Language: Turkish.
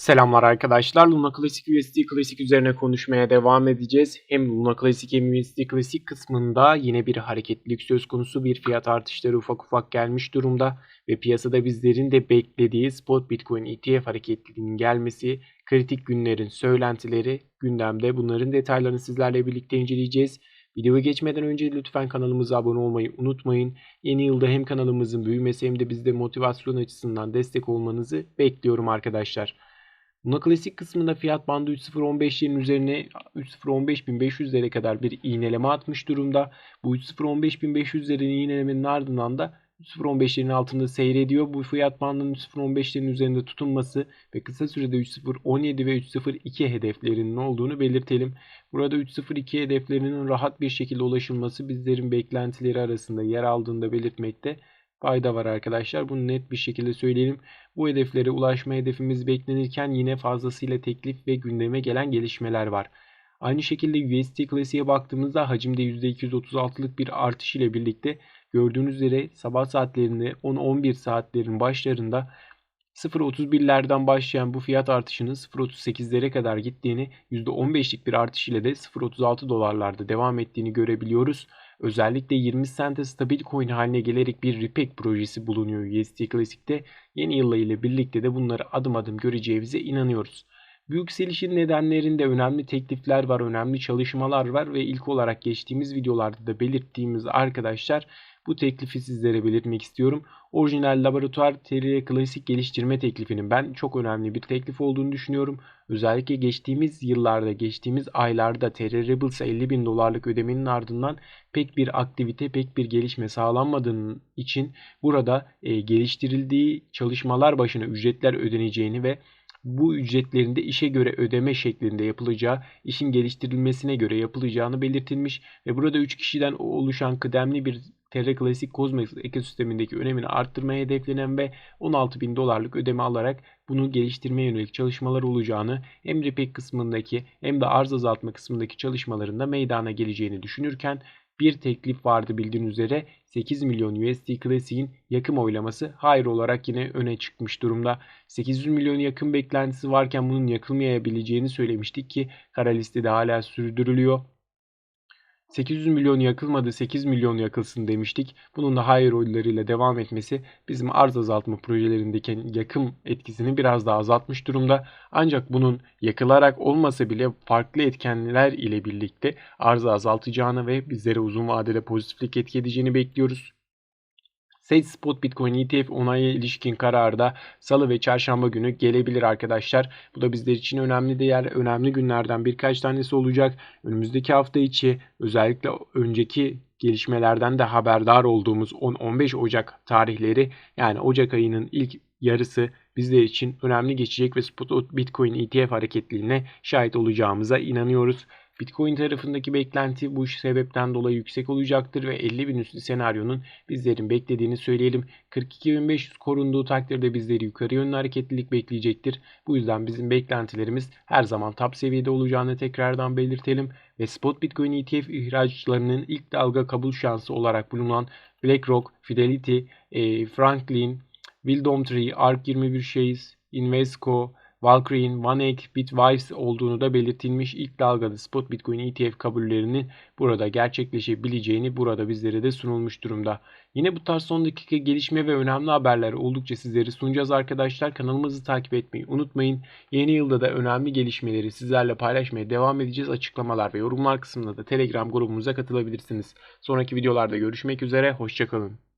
Selamlar arkadaşlar. Luna Classic USD Classic üzerine konuşmaya devam edeceğiz. Hem Luna Classic hem USD Classic kısmında yine bir hareketlilik söz konusu. Bir fiyat artışları ufak ufak gelmiş durumda. Ve piyasada bizlerin de beklediği spot Bitcoin ETF hareketliliğinin gelmesi, kritik günlerin söylentileri gündemde. Bunların detaylarını sizlerle birlikte inceleyeceğiz. Videoya geçmeden önce lütfen kanalımıza abone olmayı unutmayın. Yeni yılda hem kanalımızın büyümesi hem de bizde motivasyon açısından destek olmanızı bekliyorum arkadaşlar. Buna klasik kısmında fiyat bandı 3.015'lerin üzerine 3.015.500'lere kadar bir iğneleme atmış durumda. Bu 3.015.500'lerin iğnelemenin ardından da 3.015'lerin altında seyrediyor. Bu fiyat bandının 3.015'lerin üzerinde tutunması ve kısa sürede 3.017 ve 3.02 hedeflerinin olduğunu belirtelim. Burada 3.02 hedeflerinin rahat bir şekilde ulaşılması bizlerin beklentileri arasında yer aldığını belirtmekte fayda var arkadaşlar. Bunu net bir şekilde söyleyelim. Bu hedeflere ulaşma hedefimiz beklenirken yine fazlasıyla teklif ve gündeme gelen gelişmeler var. Aynı şekilde USD klasiğe baktığımızda hacimde %236'lık bir artış ile birlikte gördüğünüz üzere sabah saatlerinde 10-11 saatlerin başlarında 0.31'lerden başlayan bu fiyat artışının 0.38'lere kadar gittiğini %15'lik bir artış ile de 0.36 dolarlarda devam ettiğini görebiliyoruz. Özellikle 20 sente stabil coin haline gelerek bir Ripek projesi bulunuyor USD Classic'te. Yeni yılla ile birlikte de bunları adım adım göreceğimize inanıyoruz. Bu yükselişin nedenlerinde önemli teklifler var, önemli çalışmalar var ve ilk olarak geçtiğimiz videolarda da belirttiğimiz arkadaşlar bu teklifi sizlere belirtmek istiyorum. Orijinal laboratuvar TR klasik geliştirme teklifinin ben çok önemli bir teklif olduğunu düşünüyorum. Özellikle geçtiğimiz yıllarda, geçtiğimiz aylarda TR Rebels'a 50 bin dolarlık ödemenin ardından pek bir aktivite, pek bir gelişme sağlanmadığının için burada e, geliştirildiği çalışmalar başına ücretler ödeneceğini ve bu ücretlerin de işe göre ödeme şeklinde yapılacağı, işin geliştirilmesine göre yapılacağını belirtilmiş ve burada 3 kişiden oluşan kıdemli bir Terra Classic Cosmos ekosistemindeki önemini arttırmaya hedeflenen ve 16 bin dolarlık ödeme alarak bunu geliştirmeye yönelik çalışmalar olacağını hem RPEC kısmındaki hem de arz azaltma kısmındaki çalışmalarında meydana geleceğini düşünürken bir teklif vardı bildiğiniz üzere 8 milyon USD Classic'in yakım oylaması hayır olarak yine öne çıkmış durumda. 800 milyon yakın beklentisi varken bunun yakılmayabileceğini söylemiştik ki kara listede hala sürdürülüyor. 800 milyon yakılmadı 8 milyon yakılsın demiştik. Bunun da hayır oylarıyla devam etmesi bizim arz azaltma projelerindeki yakım etkisini biraz daha azaltmış durumda. Ancak bunun yakılarak olmasa bile farklı etkenler ile birlikte arzı azaltacağını ve bizlere uzun vadede pozitiflik etki edeceğini bekliyoruz. Sage Spot Bitcoin ETF onaya ilişkin karar da salı ve çarşamba günü gelebilir arkadaşlar. Bu da bizler için önemli değer, önemli günlerden birkaç tanesi olacak. Önümüzdeki hafta içi özellikle önceki gelişmelerden de haberdar olduğumuz 10-15 Ocak tarihleri yani Ocak ayının ilk yarısı bizler için önemli geçecek ve Spot Bitcoin ETF hareketliliğine şahit olacağımıza inanıyoruz. Bitcoin tarafındaki beklenti bu sebepten dolayı yüksek olacaktır ve 50 bin üstü senaryonun bizlerin beklediğini söyleyelim. 42.500 korunduğu takdirde bizleri yukarı yönlü hareketlilik bekleyecektir. Bu yüzden bizim beklentilerimiz her zaman top seviyede olacağını tekrardan belirtelim. Ve spot Bitcoin ETF ihraçlarının ilk dalga kabul şansı olarak bulunan BlackRock, Fidelity, e, Franklin, Wildomtree, ARK21 Shares, Invesco, Valkyrie, OneEgg, Bitwise olduğunu da belirtilmiş. İlk dalgada spot Bitcoin ETF kabullerinin burada gerçekleşebileceğini burada bizlere de sunulmuş durumda. Yine bu tarz son dakika gelişme ve önemli haberler oldukça sizlere sunacağız arkadaşlar. Kanalımızı takip etmeyi unutmayın. Yeni yılda da önemli gelişmeleri sizlerle paylaşmaya devam edeceğiz. Açıklamalar ve yorumlar kısmında da Telegram grubumuza katılabilirsiniz. Sonraki videolarda görüşmek üzere. Hoşçakalın.